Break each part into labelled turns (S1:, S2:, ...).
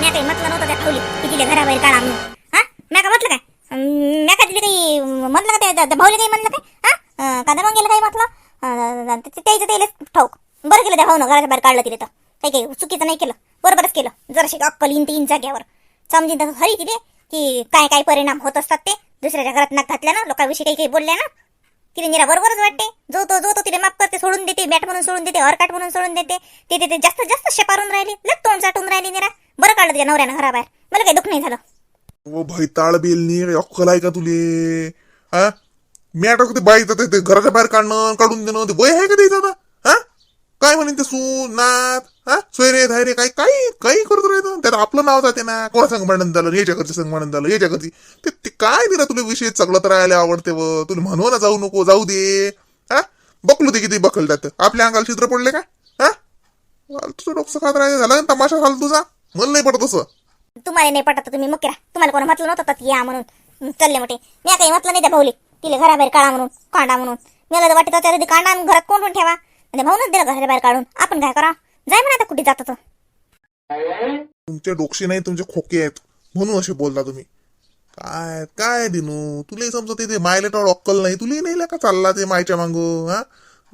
S1: मी काही म्हटलं नव्हतं त्या ठेवली की तिला घराबाहेर काढा म्हणून. हा? मी का म्हटलं काय? मी का तिला काही म्हटलं का त्या- भाऊली काही म्हणलं काय? हा? अं, मग गेलं काही म्हटलं? ते- त्याचं त्याला ठाऊक. बरं केलं त्या भाऊनं घराच्या बाहेर काढलं तिला तर. काही काही चुकीचं नाही केलं. बरोबरच केलं. जराशी अक्कल इन तीन जाग्यावर समजून तसं हरी तिथे की काय काय परिणाम होत असतात ते. दुसऱ्याच्या घरात नाक घातल्या ना लोकांविषयी काही काही बोलल्या ना तिने निरा बरोबरच वाटते. जो तो जो तो तिला माफ करते सोडून देते बॅट म्हणून सोडून देते हरकाट म्हणून सोडून देते ते ते जास्त जास्त शेपारून राहिली लग तोंड चाटून राहिली निरा. बरं काढलं तिच्या नवऱ्यानं घराबाहेर. मला काही दुःख नाही झालं.
S2: ओ भाई ताळ बेलनी अक्कल आहे का तुले? हा? मी आठवते बाई ते ते घराच्या बाहेर काढणं काढून देणं ते वय आहे का त्याचं आता? काय म्हणे ते सून नाथ हा? सोयरे धायरे काय काही काही करत राहतं त्यात आपलं नाव जाते ना. कोणा संग म्हणून झालं? याच्या घरचे संग म्हणून झालं? याच्या घरची. ते ते काय दिला तुला विषय? चगलत तर राहायला आवडते व. तुला म्हणू ना जाऊ नको जाऊ दे. हा? बकलू दे किती बकलतात आपल्या अंगाला चित्र पडले का? हा? तुझं डोकं खात राहायचं झालं ना तमाशा झाला तुझा? मन नाही पडत असं
S1: तुम्हाला नाही पटत तुम्ही मग तुम्हाला कोणी म्हटलं नव्हतं तर या म्हणून. हं, चालले मोठे. मी काही म्हटलं नाही त्या भाऊले. तिला घराबाहेर काढा म्हणून कांडा म्हणून. मला वाटत वाटतं कांडा घरात कोण कोण ठेवा. म्हणजे भाऊनच दिलं घराच्या बाहेर काढून. आपण काय करा? जाय म्हणा आता कुठे जात तर
S2: तुमचे डोक्षी नाही तुमचे खोके आहेत. म्हणून असे बोलता तुम्ही. काय काय दिनू? तुला समजत ते मायला अक्कल नाही. तुला नाही का चालला ते मायच्या मागू हा?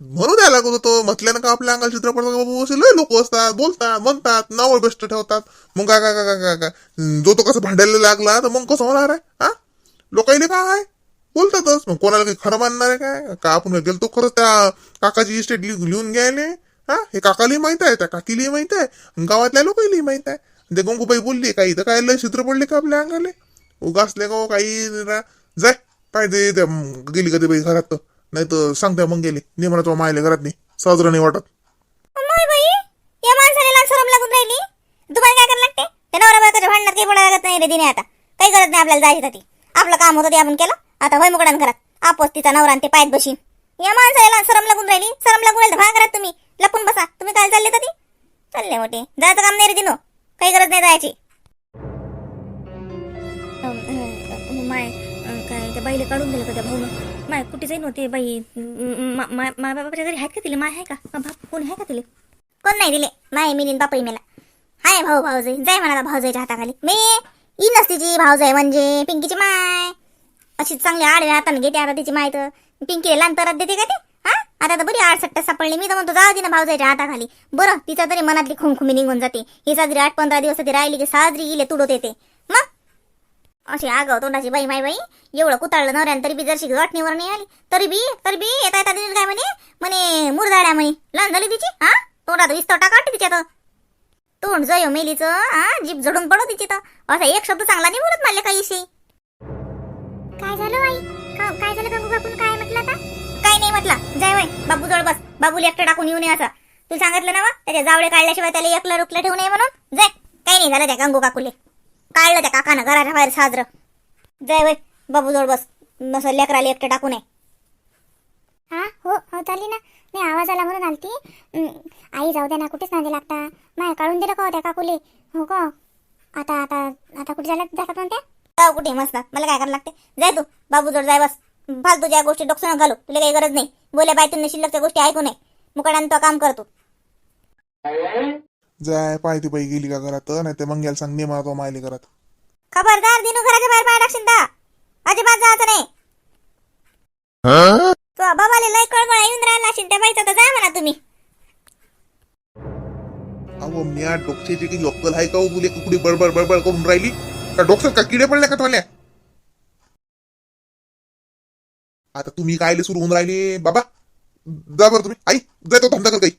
S2: म्हणू द्यायला लागत होतो. म्हटल्यानं का आपल्या अंगाला चित्रपट असे लय लोक असतात बोलतात म्हणतात नावळ बेस्ट ठेवतात. मग काय काय काय काय काय जो तो कसं भांडायला लागला तर मग कसं होणार आहे? हा? लोकांनी काय आहे? बोलतातच मग कोणाला काही खरं मानणार आहे काय? का आपण गेलतो खरंच त्या काकाची इस्टेट लिहून घ्यायले? हा? हे काकालाही माहीत आहे त्या काकीलाही माहीत आहे गावातल्या लोकांनाही माहीत आहे. ते गंगूबाई बोलली काही तर काय लय चित्र पडले का आपल्या अंगाले? उगासले का काही जाय पाहिजे त्या गेली कधी बाई घरात तर? नाही तर सांगते मग गेली निमरा तो मायले घरात नाही. साजरं नाही वाटत.
S1: या माणसाला लाज शरम लागून राहिली? तुम्हाला काय करायला लागते? त्या नवरा बायकोच्या भांडणात काही पडायला लागत नाही रे दिने आता. काही गरज नाही आपल्याला जायचं ती. आपलं काम होतं ते आपण केलं. आता होय मुकडान घरात. आपोस तिचा नवरा ते पायत बशीन. या माणसाला सरम शरम लागून राहिली. सरम लागून राहिली तर भाग घरात तुम्ही. लपून बसा. तुम्ही काय चालले कधी? ती चालले मोठे. जायचं काम नाही रे दिनो. काही गरज नाही जायची. माय काय त्या बाईला काढून दिलं का त्या भाऊनं? माय कुठे जाईन होते बाई. माय बाबाच्या घरी आहेत का तिले? माय आहे का? बाप कोण आहे का तिले? कोण नाही दिले. माय मी बापई मेला. हाय भाऊ भाऊ जाई जाय म्हणाला भाऊ जायच्या हाताखाली. मी इन नसतीची भाऊजाय म्हणजे पिंकीची माय. अशी चांगली आडव्या हाताने घेते आता तिची माहीत पिंकी पिंकीला लहान तरच देते का ते? हा? आता तर बरी आडसट्टा सापडली. मी तर म्हणतो जाऊ दे ना भाऊ जायच्या हाताखाली. बरं तिचा तरी मनातली खुमखुमी निघून जाते. ही साजरी आठ पंधरा दिवस ती राहिली की साजरी गेले तुडत येते. मग? अशी आगाव तोंडाची बाई माय बाई. एवढं कुताळलं नवऱ्यानं तरी बी जरशी गाठणीवर नाही आली. तरी बी तरी बी येता येता दिली काय म्हणे? म्हणे मुरदाड्या म्हणे. लहान झाली तिची हा? तोंडात विस्तव टाका तिच्यात तोंड जयो मेलीचं हा? जीप जडून पडो तिची तर. असा एक शब्द चांगला नाही बोलत मला काही काय झालं आई काय झालं गंगू काकून? काय म्हटलं आता? काय नाही म्हटलं. जाय वय बाबू जवळ बस. बाबूला एकटं टाकून येऊ नये असं. तुला सांगितलं ना त्याच्या जावळे काढल्याशिवाय त्याला एकलं रुकलं ठेवू नये म्हणून? जाय. काही नाही झालं त्या गंगू काकूले. काढलं त्या काकानं घराच्या बाहेर साजरं. जाय वय बाबू जवळ बस. बस लेकराला एकटं टाकू नये.
S3: हा? हो हो चालली ना. नाही आवाज आला म्हणून आलती. आई जाऊ द्या ना कुठेच नांदे लागता. माय काढून दिलं का हो त्या काकुले? हो का? आता आता आता कुठे झाल्या जातात म्हणत्या
S1: जाऊ कुठे? मस्त. मला काय करायला लागते? जाय तू. बाबू जवळ जाय बस. फालतूच्या गोष्टी डोकसं घालू. तुला काही गरज नाही. बोल्या बायतून शिल्लकच्या गोष्टी ऐकू नये. मुकडानं तो काम करतो
S2: जाय पाय ती बाई गेली का घरात? नाही ते मंग्याला सांग निमरा तो मायले घरात.
S1: खबरदार दिनू घराच्या बाहेर पाय टाकशील दा. अजिबात जायचं नाही. तो बाबाला लय कळकळ येऊन राहिला असेल त्या बाईचा. तर जा म्हणा तुम्ही.
S2: अहो म्या डोक्याची काही अक्कल आहे का हो तुले कुठे बडबड बडबड करून राहिली? का डोक्यात का किडे पडले का तुला आता तुम्ही कायले सुरू होऊन राहिले बाबा? जा बरं तुम्ही. आई जा तो धंदा कर काही.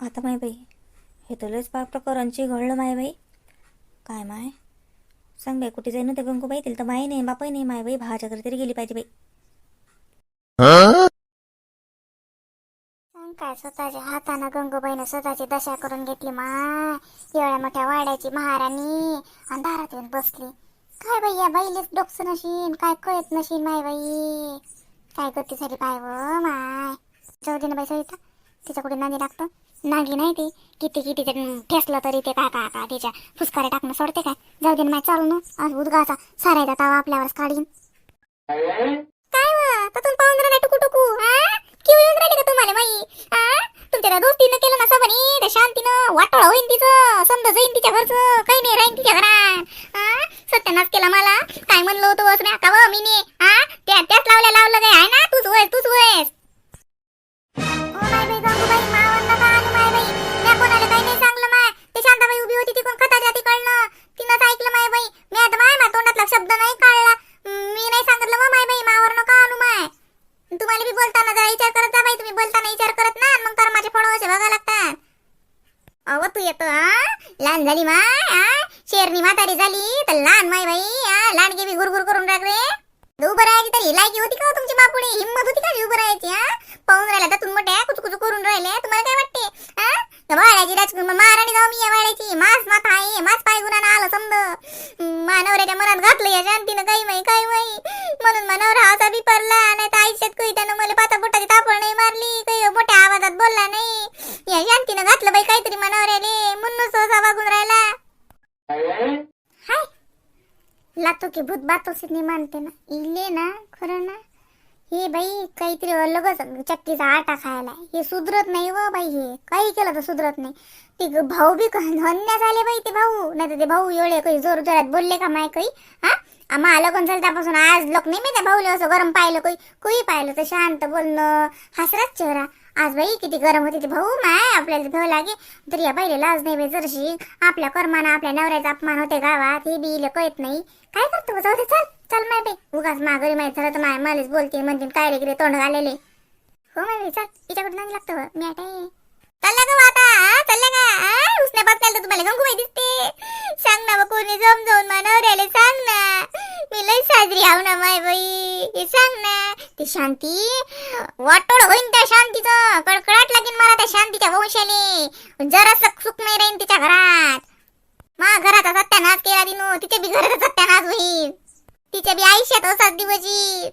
S1: आता माय बाई हे तर लयच पाप प्रकरणची घडलं माय बाई. काय माय? सांग बाई कुठे जाईन ते गंगूबाई? तिला तर माही नाही बापही नाही माय बाई. भावाच्या घरी तरी गेली पाहिजे बाई.
S3: काय स्वतःच्या हातानं गंगूबाईनं स्वतःची दशा करून घेतली माय. एवढ्या मोठ्या वाड्याची महाराणी. अंधारात येऊन बसली. काय बाई या बाईलेच डोकस नशीन काय कळत नशीन माय बाई. काय गती झाली पाय व माय. जाऊ दे ना बाई सविता तिच्या कुठे नांदी लागतं नागी नाही ती. किती किती ते ठेसलं तरी ते काय काय काय तिच्या फुसकारे टाकणं सोडते काय? जाऊ दे ना माय चालू ना. आज उदगाचा सारायचा तावा आपल्यावरच काढीन. काय वा? तर तुम्ही पाहून राहिला टुकू टुकू किव येऊन राहिली का तुम्हाला माई हा
S1: तुमच्या त्या दोस्तीनं केलं ना सबनी त्या शांतीनं वाटोळ होईन तिचं समजा जाईन तिच्या घरचं. काही नाही राहीन तिच्या घरात. हा सत्यानाश केला मला. काय म्हणलो होतो वस म्या का मी ने हा त्या त्याच लावल्या लावलं काय आहे ना? तूच वयस तूच वयस. ऐकलं माय बाई. मी आता माय मा तोंडातला शब्द नाही काढला मी नाही सांगितलं मग माय बाई. मावर नका आणू माय. तुम्हाला बी बोलताना जरा विचार करत जा बाई तुम्ही बोलताना विचार करत ना मग कर्माचे फळ असे बघा लागतात. अव तू येतो हा? लहान झाली माय हा? म्हातारी झाली तर लहान माय बाई हा? लहानगी बी गुरगुर करून टाक रे. उभं राहायची तरी लायकी होती का हो तुमची मापुडी हिंमत होती का उभं राहायची हा? पाहून राहिल्या तर मोठ्या कुचकुचू करून राहिले तुम्हाला काय वाटते हा? वाड्याची राजकुमार महाराणी जाऊ मी या वाड्याची मास माथा आहे मास पाय गुणानं आलं समज. मानवऱ्याच्या मनात घातलं या शांतीनं काही माही काही माही. की भूत बातो से नहीं मानते ना। इले ना खरं ना। हे बाई काहीतरी अलगच चक्कीचा आटा खायला हे सुधरत नाही व बाई हे. काही केलं तर सुधरत नाही. ते भाऊ बी धन्यास आले बाई ते भाऊ. नाही तर ते भाऊ एवढे काही जोर जोरात बोलले का माय काही? हा? आम्हा आलं कोण झालं त्यापासून आज लोक नाही मी त्या भाऊले असं गरम पाहिलं काही? कोणी पाहिलं तर शांत बोलणं. हसराच चेहरा. आज बाई किती गरम होती ते भाऊ माय आपल्याला भेव लागे. तरी या बाईले लाज नाही बाई जरशी. आपल्या कर्मानं आपल्या नवऱ्याचा अपमान होते गावात हे बी हिला कळत नाही. काय करतो जाऊ दे चल चल माय बाई. उगाच माघारी माहीत झालं तर माय मलाच बोलते म्हणते काय रे गिरे तोंड घालेले हो माय बाई चल तिच्याकडे नाही लागतं मी आता चालला का आता चालला का उसने बघताल तर तुम्हाला गंगूबाई दिसते. सांग ना बा कोणी मा नवऱ्याला सांग ना. मी लई साजरी आव ना माय बाई. हे सांग ना. ती शांती. वाटोळ होईन त्या शांतीचं. कडकडाट लागेल मला त्या शांतीच्या वंशाले जरा सुख नाही राहीन तिच्या घरात. मा घराचा सत्यानाश केला दिनू. तिच्या बी घराचा सत्यानाश होईल. तिच्या बी आयुष्यात असाच दिवस येईल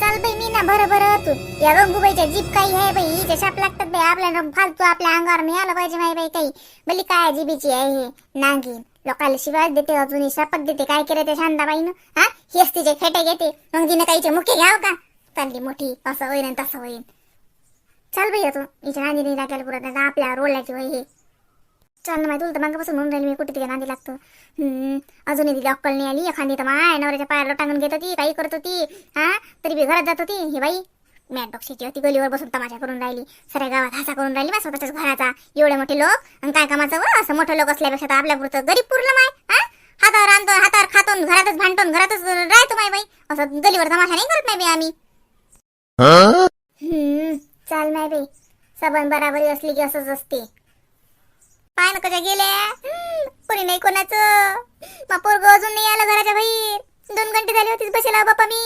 S1: चल बाई मी ना बरं बरं तू. या गंगूबाईच्या जीप काही आहे बाई. हिच्या शाप लागतात बाई. आपल्याला फालतू आपल्या अंगावर मिळालं पाहिजे माही बाई काही. बली काय जीबीची आहे. हे नागिन लोकांना शिवाय देते अजून शपथ देते. काय केलं ते शांताबाईनं? हा? हेच तिचे खेटे घेते. मग तिने काहीचे मुख्य घ्याव का? चालली मोठी असं होईन आणि तसं होईन. चल बाई तू हिच्या नांदी लागेल पुरत नाही आपल्या रोडल्याची वय हे चल ना माहिती तुला तर मागपासून म्हणून राहिली मी कुठे तिच्या नांदी लागतो? हम्म, अजूनही ती अक्कल नाही आली. एखादी तर माय नवऱ्याच्या पायाला टांगून घेत होती काही करत होती. हा? तरी बी घरात जात होती हे बाई. मॅट बक्षीची होती गलीवर बसून तमाशा करून राहिली. सऱ्या गावात हसा करून राहिली बा स्वतःच्याच घराचा. एवढे मोठे लोक आणि काय कामाचं व असं मोठं लोक असल्यापेक्षा तर आपल्या पुरतं गरीब पुरलं माय हा? हातावर आणतो हातावर खातो घरातच भांडतो घरातच राहतो माय बाई. असं गलीवर तमाशा नाही करत नाही बाई आम्ही. हम्म चाल माय बाई. सबन बराबरी असली की असंच असते. पाय ना कशा गेल्या? कोणी नाही कोणाचं. मग पोरग अजून नाही आलं घराच्या बाहेर. दोन घंटे झाले होतीच बसेला हो बाप्पा मी.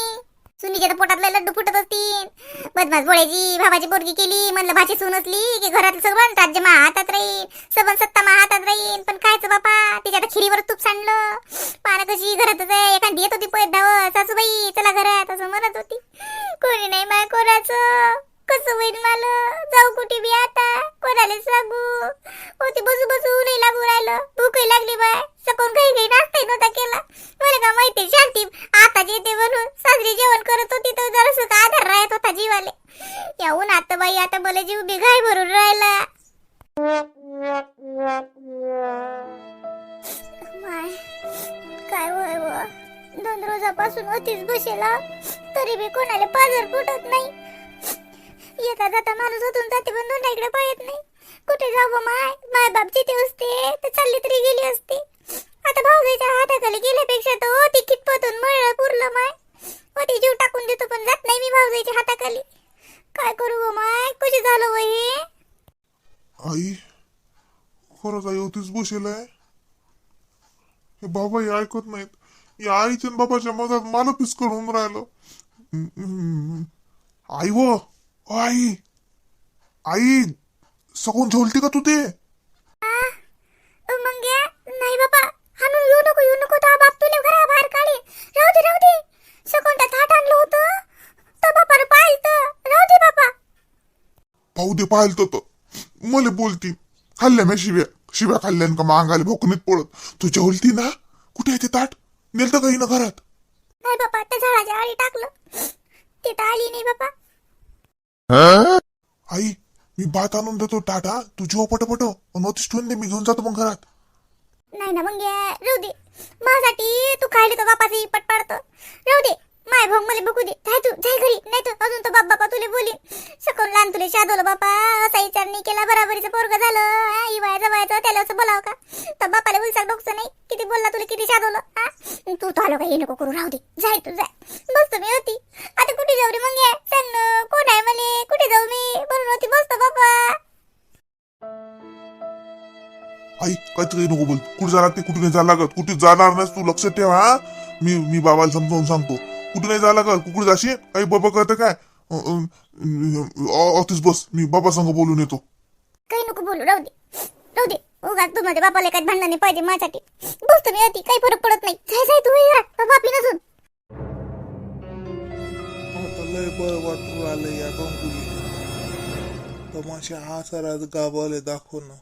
S1: सुनीच्या तर पोटातले लड्डू फुटत असतील. बदमास बोळ्याची भावाची पोरगी केली म्हणलं भाची सून असली की घरात सगळं राज्य मा हातात राहील सबन सत्ता मा हातात राहील. पण कायचं बापा तिच्या आता खिरीवर तूप सांडलं. पाना कशी घरातच आहे एखादी येत होती पैदावर सासूबाई चला घरात असं म्हणत होती. कोणी नाही माय कोणाचं? कसं होईल मला? जाऊ कुठे बी आता? कोणाला सांगू होती बसू बसू नाही लागू राहिलं. भूकही लागली बाय. सकून काही काही नाश्ताही नव्हता केला. मला का माहिती शांती. आता जेते म्हणून साजरी जेवण करत होती तर जरा सुद्धा आधार राहत होता जीवाले. येऊन आता बाई आता मला जीव बी घाय भरून राहिला. माय काय वय दोन रोजापासून होतीच बसेला. तरी बी कोणाला पाजर फुटत नाही. येता जाता माणूस होतून जाते पण दोंडाकडे इकडे पाहत नाही. कुठे जाऊ माय? माय बाप जिथे असते तर चालली तरी गेली असते. आता भाऊजाईच्या हाताखाली गेल्यापेक्षा तर ओ ती मळलं पुरलं माय. ओ ती जीव टाकून देतो पण जात नाही मी भाऊजाईच्या हाताखाली. काय करू गो माय? कशी झालं वय हे?
S2: आई खरंच काय होतीच बसेल आहे हे बाबा हे ऐकत नाहीत. या आईच्या बाबाच्या मधात मला पिस्कड होऊन राहिलं आई व ओ आई. आई सगून झोलती का तू ते?
S1: मग नाही बाबा. हाणून येऊ नको येऊ नको. तर बाप तुला घरा बाहेर काढे. राहू दे राहू दे. सकून थाट आणलं होतं. तर बापा पाहिलं राहू दे बापा.
S2: पाहू दे पाहिलं तर मला बोलती. खाल्ल्या मी शिव्या. शिव्या खाल्ल्यान का मांगाले भोकनीत पडत तू जेवलती ना? कुठे आहे ते ताट? नेलतं काही ना घरात?
S1: नाही बापा त्या झाडाच्या आळी टाकलं. ते तर आली नाही बापा.
S2: आई मी भात आणून देतो टाटा. तू जेव्हा हो पटपट. नोटीस ठेवून दे मी घेऊन जातो मग घरात.
S1: नाही ना मग राहू दे. माझ्यासाठी तू खायला तो बापाची पट पाडतो राहू दे. माय भाऊ मला बघू दे. जाय तू जाय घरी. नाही तर अजून तो बाप बापा तुले बोली. शकून लहान तुले शादवलं बापा. असा विचार नाही केला. बराबरीचं पोरग झालं. इवाय जवायचं त्याला असं बोलाव का? तर बापाला बोलसाल बघतो नाही. किती बोलला तुला किती शादवलं हा तू तो आलो काही नको करू राहू दे. जाय तू जाय. बसतो मी होती. आता कुठे जाऊ रे मग या? सांग कोण आहे मले? कुठे जाऊ मी? बोलून होती बसतो बापा
S2: आई काहीतरी नको बोल. कुठे जाणार ते कुठे नाही लागत. कुठे जाणार नाही तू? लक्ष ठेव हा. मी मी बाबाला समजावून सांगतो. कुठे नाही जायला लागत कुठे जाशील काही बाबा करतं काय? अ- अ- अ- ऑफिस बस. मी बाबा संग बोलून येतो.
S1: काही नको बोलू राहू दे. राहू दे. उगाच तू माझ्या बापाला काही भांडण नाही पाहिजे माझ्यासाठी. बसतो मी होती काही फरक पडत नाही. जाय जाय तू घरात बापी नसून
S2: आता लय बरं वाटू राहिलं या गंगुली तमाशा हा सराज गावाले दाखव ना.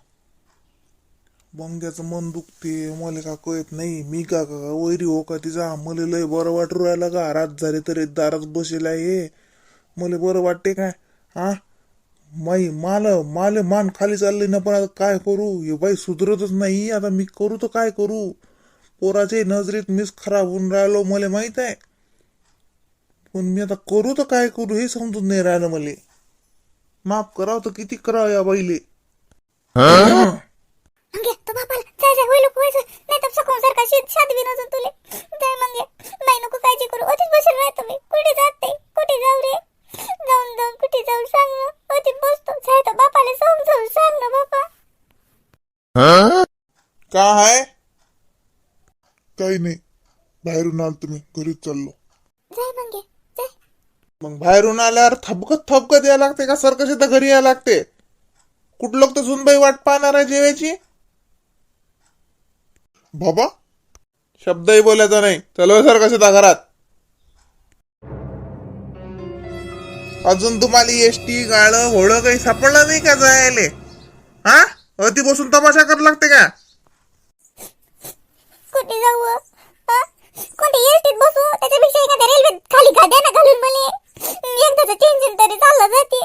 S2: बंग्याचं मन दुखते मला का कळत नाही. मी का का वैरी हो का तिचा? मला लय बरं वाटू राहिलं का? रात झाले तरी दारात बसेल आहे मला बरं वाटते काय हा? माई माल माल मान खाली चालली ना पण आता काय करू? हे बाई सुधरतच नाही. आता मी करू तर काय करू? पोराचे नजरेत मीच खराब होऊन राहिलो मला माहीत आहे. पण मी आता करू तर काय करू हे समजून नाही राहिलं मला. माफ करावं तर किती करावं या बाईले. काही नाही बाहेरून आलो तुम्ही घरीच चाललो.
S1: जाय मग जाय.
S2: मग बाहेरून आल्यावर थपकत थपकत यायला लागते का? सरकशी तर घरी यायला लागते. कुठं लोक तर सुनबाई वाट पाहणार आहे जेवायची. बाबा शब्दही बोलायचा नाही. चलो सर कसे घरात. अजून तुम्हाला एस टी गाळं होळं काही सापडलं नाही का जायले? हा? अति बसून तमाशा करायला लागते का?
S1: कुठे जाऊ? हा? कोणत्या एसटीत बसू? त्याच्यापेक्षा एखाद्या रेल्वेत खाली गाद्या ना घालून मला. एकदाच टेन्शन तरी चाललं जाते.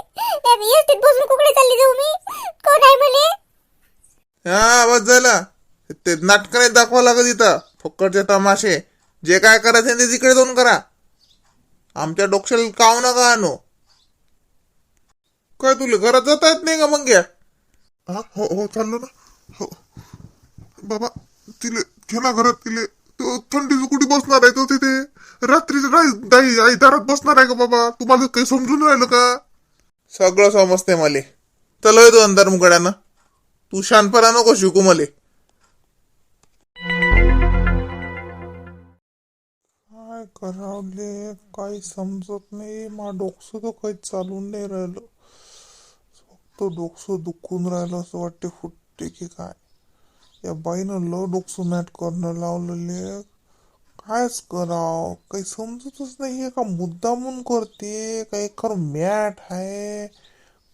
S1: एसटीत बसून कुकडे चालली जाऊ मी? कोण आहे म्हणे
S2: हा आवाज झाला ते नाटक नाही दाखवा लागत इथं. फक्कडचे तमाशे. जे काय करायचं ते तिकडे जाऊन करा. आमच्या डोक्याला काव नका आणू. काय तुला घरात जाता येत नाही का मग घ्या हा हो हो चाललो ना. हो. बाबा तिला घे ना घरात तिले तो थंडीचं कुठे बसणार आहे तो तिथे. रात्रीच नाही आई दारात बसणार आहे का बाबा? तुम्हाला काही समजून राहिलं का? सगळं समजते मले. चलो येतो अंधार मुकड्यानं तू शानपणा नको शिकू मले. काय करावले काही समजत नाही. मा डोकसं तर काही चालून नाही राहिलं. फक्त डोकसं दुखून राहिलं असं वाटते फुटते की काय. या बाईनं ल डोकसं करणं लावलेले कायच कराव? काही समजतच नाही का? मुद्दामून करते काही खर मॅट आहे.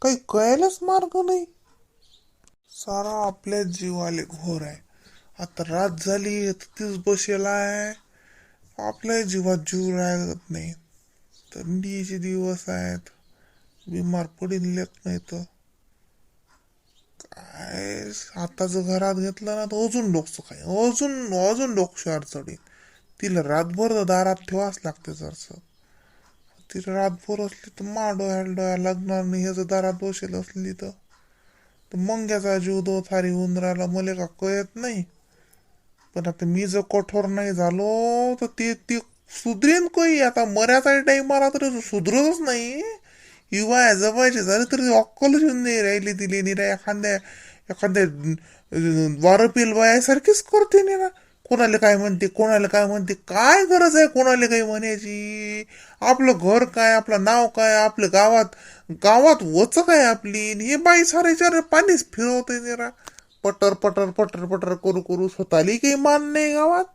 S2: काही कळायलाच मार्ग नाही. सारा आपल्या जीवाले घोर आहे. आता रात झाली तर तीच बसेला आहे. आपल्या जीवात जीव राहत नाही. थंडीचे दिवस आहेत. बिमार पडीन लेख नाही तर. काय आताच घरात घेतलं ना तर अजून डोकसं काय अजून अजून डोकशी अडचणीत तिला रातभर तर दारात ठेवाच लागते जरसं. तिला रातभर असली तर मा डोळ्याला डोळ्या लागणार नाही. ह्याचं दारात बसेल असली तर. तर मंग्याचा जीव दो थारी होऊन राहिला. मला का कळत नाही. पण आता मी जर कठोर नाही झालो तर ते ती सुधरेन काही आता मऱ्याचा टाईम आला तर सुधरतच नाही. युवा जवळचे झाले तरी अक्कलच येऊन नाही राहिली दिली नाही एखाद्या एखाद्या अं, वारं पेल बायासारखीच करते ना कोणाला काय म्हणते कोणाला काय म्हणते काय गरज आहे कोणाला काही म्हणायची? आपलं घर काय आपलं नाव काय आपलं गावात गावात वच काय आपली? हे बाई सारे चार पाणीच फिरवते निरा पटर पटर पटर पटर करू करू स्वतःली काही मान नाही गावात.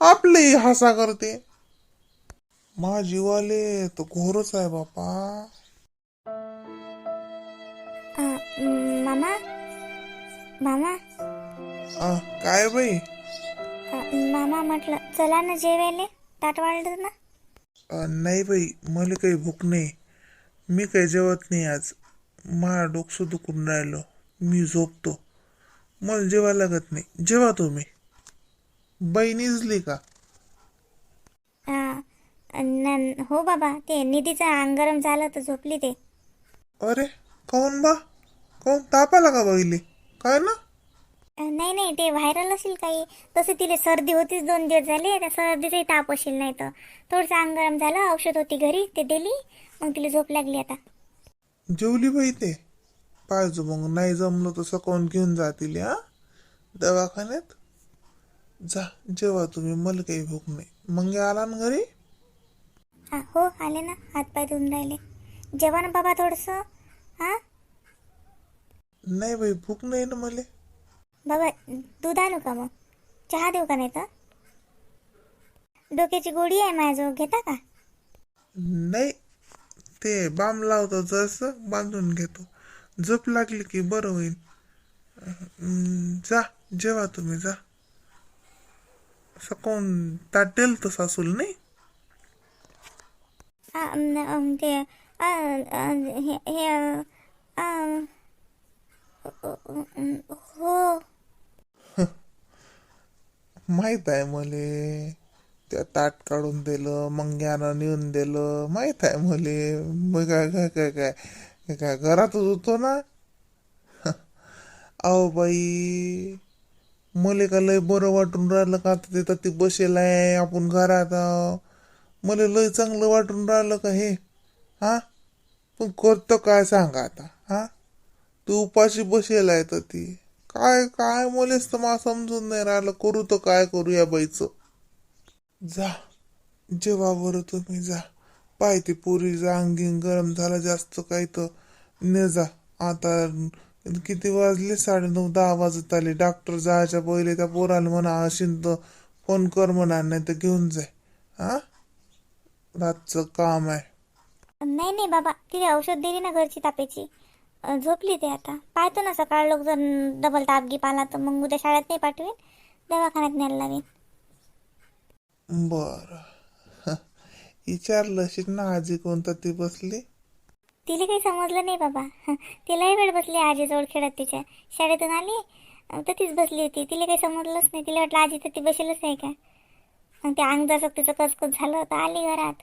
S2: आपलेही हासा करते. मा जीवाले तर घोरच आहे बापा.
S1: मामा मामा?
S2: आ, काय बाई?
S1: अं, मामा म्हटलं चला ना जेवायले ताट वाढलं ना?
S2: अ, नाही बाई मला काही भूक नाही. मी काही जेवत नाही आज. मा डोकं दुखून राहिलो. मी झोपतो. मला जेवा लागत नाही. जेवा तुम्ही. बाई निजली का?
S1: हा, न- हो बाबा ते निधीचं अंग गरम झालं तर झोपली ते.
S2: अरे काऊन बा? काऊन ताप आला का बाईले? काय ना
S1: नाही नाही ते व्हायरल असेल काही. तसं तिला सर्दी होतीच दोन दिवस झाले. त्या सर्दीचाही ताप असेल नाही तर. थोडंसं अंग गरम झालं औषध होती घरी ते दिली. मग तिला झोप लागली आता.
S2: जेवली बाई ते. पाहिजे मग नाही जमलं तर सकाळून घेऊन जातील हा? दवाखान्यात? जा जेवा तुम्ही मला काही भूक नाही. मग आला ना घरी?
S1: हा हो आले ना. हातपाय धुवून राहिले. जेवा ना बाबा थोडंसं हा?
S2: नाही बाई भूक नाही ना मला.
S1: बाबा दूध आणू का मग? चहा देऊ का नाही तर डोक्याची गोळी आहे माझ्याजवळ घेता का?
S2: नाही ते बाम लावतो जसं बांधून घेतो. झोप लागली की बरं होईल. अं, जा जेवा तुम्ही जा. सकाळून ताटेल तर सासूल नाही?
S1: अम, अम, ते अ, अ, हे हे, अ, अ, हो
S2: माहीत आहे मले. त्या ताट काढून दिलं मंग्यानं नेऊन दिलं. माहीत आहे मले. मग काय काय काय काय काय काय घरातच होतो ना. अहो बाई मले का लय बरं वाटून राहिलं का आता तिथं ती बसेल आहे आपण घरात. आहो मला लय चांगलं वाटून राहिलं का हे? हा? पण करतो काय सांगा आता? हा? तू उपाशी बसेल आहे तर ती. काय काय मलेच तर मला समजून नाही राहिलं. करू तर काय करू या बाईचं? जा. जेव्हा बरं तुम्ही जा. पाय ती पोरीचा अंगीन गरम झालं जास्त काही तर. ने जा. आता किती वाजले? साडे नऊ दहा वाजत आले. डॉक्टर जायच्या पहिले त्या पोराला म्हणा असेल तर फोन कर म्हणा नाही तर घेऊन जाय. हा? रातचं काम आहे.
S1: नाही नाही बाबा. तिने औषध दिली ना घरची तापेची. झोपली ते आता. पाहतो ना सकाळ लोक जर डबल ताप गी पाला तर मग उद्या शाळेत नाही पाठवेन दवाखान्यात न्यायला लावेन.
S2: बर. विचारलं ना आजी कोणता ती बसली?
S1: तिला काही समजलं नाही बाबा. तिलाही वेळ बसली आजीजवळ खेळत तिच्या. शाळेतून आली तर तीच बसली होती. तिला काही समजलंच नाही. तिला वाटलं आजी तर ती बसेलच नाही का? मग ते अंग जसं तिचं कचकच झालं तर आली घरात.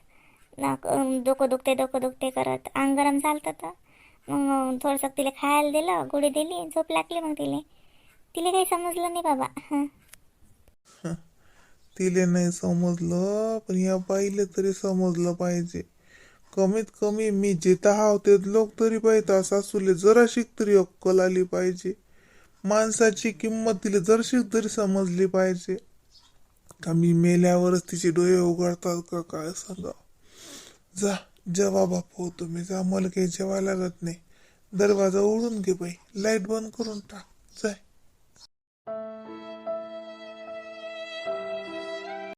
S1: डोकं दुखते डोकं दुखते करत. अंग गरम झालं तर मग थोडंसं तिला खायला दिलं गोळी दिली झोप लागली मग तिला. तिला काही समजलं नाही बाबा हं.
S2: तिले नाही समजलं पण या बाईले तरी समजलं पाहिजे. कमीत कमी मी जिथं हाव ते लोक तरी पाहिजे सासूले जराशीक तरी अक्कल आली पाहिजे. माणसाची किंमत तिला जराशीक तरी समजली पाहिजे. का मी मेल्यावरच तिचे डोळे उघडतात का काय सांगा जा. जेव्हा बापू तुम्ही का मला काही जेवा लागत नाही. दरवाजा उडून घे बाई. लाइट बंद करून टाक. जाय.